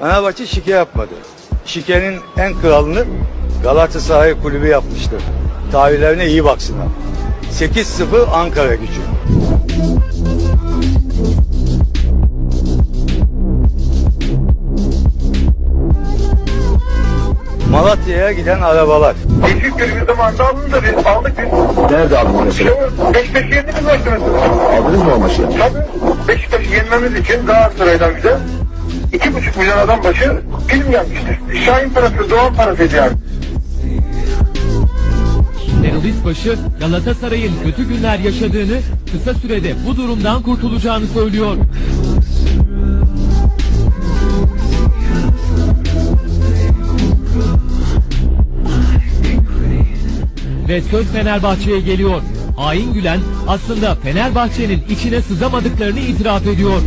Fenerbahçe şike yapmadı. Şikenin en kralını Galatasaray kulübü yapmıştır. Tarihlerine iyi baksınlar. 8-0 Ankara gücü. Malatya'ya giden arabalar. Bir zamanında alındı da biz aldık biz. Nerede aldınız mesela? Beşiktaş'ı yendik maçta mesela. Aldınız mı o maçı? Tabii Beşiktaş'ı yenmemiz için Galatasaray'dan bize iki buçuk milyon adam başı film gelmişti. Şahin parası, Doğan parasıydı yani. Terörist başı Galatasaray'ın kötü günler yaşadığını, kısa sürede bu durumdan kurtulacağını söylüyor. Ve söz Fenerbahçe'ye geliyor. Hain Gülen aslında Fenerbahçe'nin içine sızamadıklarını itiraf ediyor.